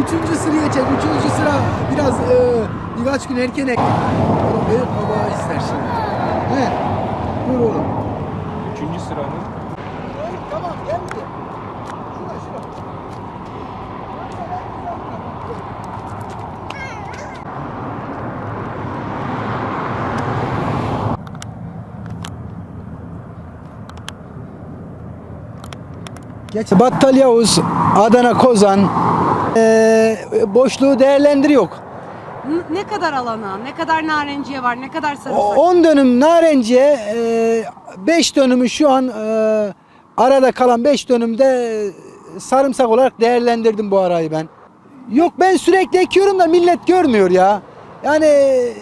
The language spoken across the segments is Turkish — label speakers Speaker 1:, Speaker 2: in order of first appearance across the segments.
Speaker 1: Üçüncü sıraya çek. Üçüncü sıra biraz e, birkaç gün erken ek. Oğlum benim baba ister şimdi. He. Dur oğlum.
Speaker 2: Üçüncü sıranın
Speaker 1: Oğlum tamam gel bir de. Şura şura. Geç. Battal Yavuz, Adana Kozan eee boşluğu değerlendiriyor.
Speaker 3: N- Ne kadar alana, ne kadar narenciye var, ne kadar sarımsak?
Speaker 1: 10 dönüm narenciye 5 dönümü şu an eee, arada kalan 5 dönümde eee, sarımsak olarak değerlendirdim bu arayı ben. Yok ben sürekli ekiyorum da millet görmüyor ya. Yani eee,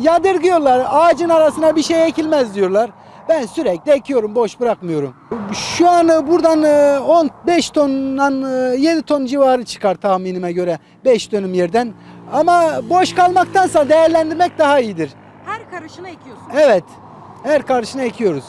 Speaker 1: yadırgıyorlar. Ağacın arasına bir şey ekilmez diyorlar. Ben sürekli ekiyorum, boş bırakmıyorum. Şu an e, buradan e, 15 tondan e, 7 ton civarı çıkar tahminime göre 5 dönüm yerden. Ama boş kalmaktansa değerlendirmek daha iyidir.
Speaker 3: Her karışına ekiyorsun.
Speaker 1: Evet. Her karşına ekiyoruz.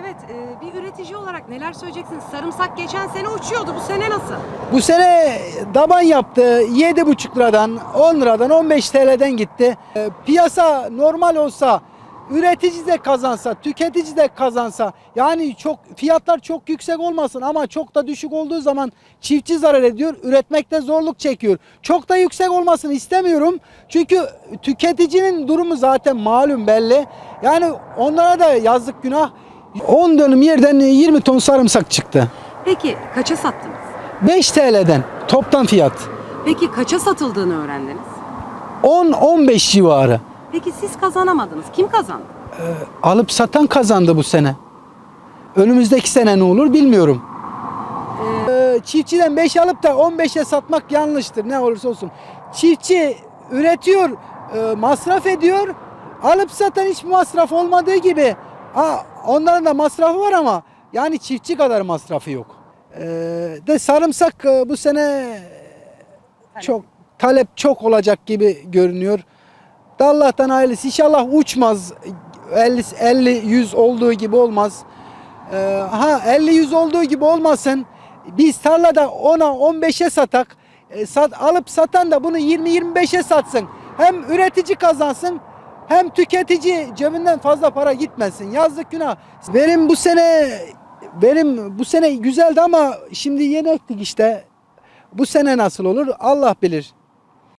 Speaker 3: Evet, e, bir üretici olarak neler söyleyeceksiniz? Sarımsak geçen sene uçuyordu, bu sene nasıl?
Speaker 1: Bu sene daban yaptı. 7,5 liradan, 10 liradan, 15 TL'den gitti. E, Piyasa normal olsa, üretici de kazansa, tüketici de kazansa, yani çok fiyatlar çok yüksek olmasın ama çok da düşük olduğu zaman çiftçi zarar ediyor, üretmekte zorluk çekiyor. Çok da yüksek olmasını istemiyorum. Çünkü tüketicinin durumu zaten malum belli. Yani onlara da yazık günah. 10 dönüm yerden 20 ton sarımsak çıktı.
Speaker 3: Peki kaça sattınız?
Speaker 1: 5 TL'den toptan fiyat.
Speaker 3: Peki kaça satıldığını öğrendiniz?
Speaker 1: 10-15 civarı.
Speaker 3: Peki siz kazanamadınız. Kim kazandı?
Speaker 1: Alıp satan kazandı bu sene. Önümüzdeki sene ne olur bilmiyorum. Ee, çiftçiden 5 alıp da 15'e satmak yanlıştır ne olursa olsun. Çiftçi üretiyor, e, masraf ediyor. Alıp satan hiç masraf olmadığı gibi. Ha, onların da masrafı var ama yani çiftçi kadar masrafı yok. Ee, de sarımsak e, bu sene çok talep çok olacak gibi görünüyor. Da Allah'tan hayırlısı. İnşallah uçmaz. 50 50 100 olduğu gibi olmaz. Ee, ha 50 100 olduğu gibi olmasın. Biz tarlada 10'a 15'e satak. E, sat, alıp satan da bunu 20 25'e satsın. Hem üretici kazansın hem tüketici cebinden fazla para gitmesin. Yazlık günah. Benim bu sene benim bu sene güzeldi ama şimdi yeni ektik işte. Bu sene nasıl olur Allah bilir.